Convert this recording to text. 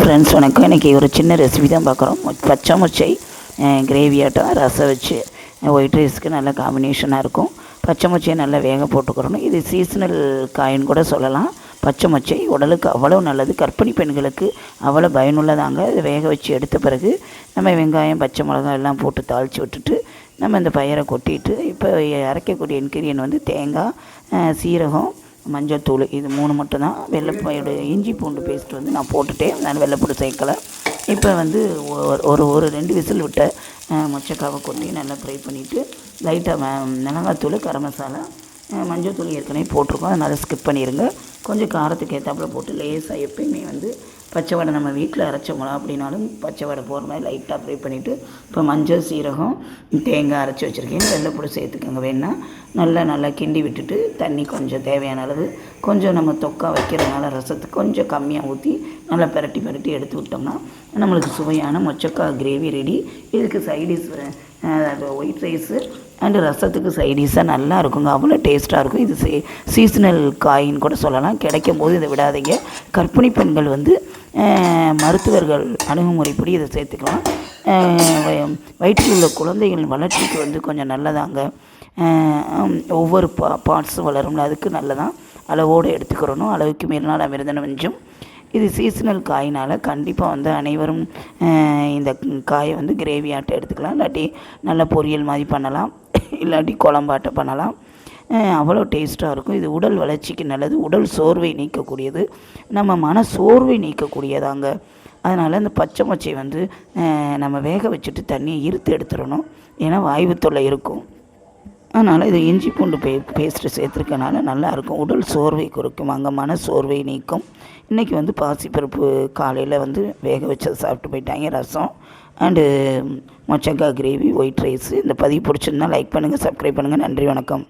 Friends வணக்கம். இன்றைக்கி ஒரு சின்ன ரெசிபி தான் பார்க்குறோம். பச்சை மொச்சை கிரேவியாட்டம் ரசம் வச்சு ஒயிட் ரைஸ்க்கு நல்ல காம்பினேஷனாக இருக்கும். பச்சை முச்சையை நல்லா வேக போட்டுக்கிறணும் இது சீசனல் காயின்னு கூட சொல்லலாம். பச்சை மொச்சை உடலுக்கு அவ்வளோ நல்லது. கர்ப்பிணி பெண்களுக்கு அவ்வளோ பயனுள்ளதாங்க. இதை வேக வச்சு எடுத்த பிறகு நம்ம வெங்காயம் பச்சை மிளகாய் எல்லாம் போட்டு தாளித்து விட்டுட்டு நம்ம இந்த பயிரை கொட்டிட்டு இப்போ அரைக்கக்கூடிய இன்க்ரீடியன் வந்து தேங்காய் சீரகம் மஞ்சள் தூள் இது மூணு மட்டும்தான். வெள்ளைப்பையோட இஞ்சி பூண்டு பேஸ்ட் வந்து நான் போட்டுட்டேன். நான் வெள்ளைப்பூடு சேர்க்கலை. இப்போ வந்து ஒரு- ஒரு ஒரு ரெண்டு விசில் விட்ட மொச்சக்காவை கொட்டி நல்லா ஃப்ரை பண்ணிவிட்டு லைட்டாக மிளகாத்தூள் கரம் மசாலா அஹ், மஞ்சள் தூள் ஏற்கனவே போட்டிருக்கோம். அதனால் ஸ்கிப் பண்ணிடுங்க கொஞ்சம் காரத்துக்கு ஏற்றாப்புல போட்டு லேசாக எப்பயுமே வந்து பச்சை வடை நம்ம வீட்டில் அரைச்ச மிளகா அப்படின்னாலும் பச்சை வடை போகிற மாதிரி லைட்டாக ஃப்ரை பண்ணிவிட்டு இப்போ மஞ்சள் சீரகம் தேங்காய் அரைச்சி வச்சுருக்கேன். வெள்ளைப்பூடு சேர்த்துக்கோங்க. வேணால் நல்லா நல்லா கிண்டி விட்டுட்டு தண்ணி கொஞ்சம் தேவையான அளவு கொஞ்சம் நம்ம தொக்கா வைக்கிறதுனால ரசத்துக்கு கொஞ்சம் கம்மியாக ஊற்றி நல்லா பிரட்டி பிரட்டி எடுத்து விட்டோம்னா நம்மளுக்கு சுவையான மொச்சக்காய் கிரேவி ரெடி இதுக்கு side dish white rice and ரசத்துக்கு சைடிஷாக நல்லா இருக்குங்க. அவ்வளோ டேஸ்ட்டாக இருக்கும். இது சீ சீசனல் காயின்னு கூட சொல்லலாம். கிடைக்கும் போது இதை விடாதீங்க. கர்ப்பிணி பெண்கள் வந்து மருத்துவர்கள் அணுகுமுறைப்படி இதை சேர்த்துக்கலாம். வயிற்றில் உள்ள குழந்தைகள் வளர்ச்சிக்கு வந்து கொஞ்சம் நல்லதாங்க. ஒவ்வொரு பா பார்ட்ஸும் வளரும்ல அதுக்கு நல்லதான். அளவோடு எடுத்துக்கிறணும். அளவுக்கு மீறினால் அமிர்தன மிஞ்சும் இது சீசனல் காயினால் கண்டிப்பாக வந்து அனைவரும் இந்த காயை வந்து கிரேவி ஆட்டை எடுத்துக்கலாம். இல்லாட்டி நல்ல பொரியல் மாதிரி பண்ணலாம். இல்லாட்டி குழம்பாட்டை பண்ணலாம். அவ்வளோ டேஸ்ட்டாக இருக்கும். இது உடல் வளர்ச்சிக்கு நல்லது. உடல் சோர்வை நீக்கக்கூடியது. நம்ம மன சோர்வை நீக்கக்கூடியதாங்க. அதனால் இந்த பச்சை மொச்சை வந்து நம்ம வேக வச்சுட்டு தண்ணியை இருத்து எடுத்துடணும். ஏன்னா வாய்வு தொல்லை இருக்கும். அதனால் இது இஞ்சி பூண்டு பே பேஸ்ட்டு சேர்த்துருக்கனால நல்லாயிருக்கும். உடல் சோர்வை குறைக்கும். அங்கே மன சோர்வை நீக்கும். இன்றைக்கி வந்து பாசிப்பருப்பு காலையில் வந்து வேக வச்சது சாப்பிட்டு போயிட்டாங்க. ரசம் அண்டு மொச்சக்காய் கிரேவி ஒயிட் ரைஸ் இந்த பதிவு பிடிச்சிருந்தா லைக் பண்ணுங்கள் சப்ஸ்கிரைப் பண்ணுங்கள் நன்றி வணக்கம்.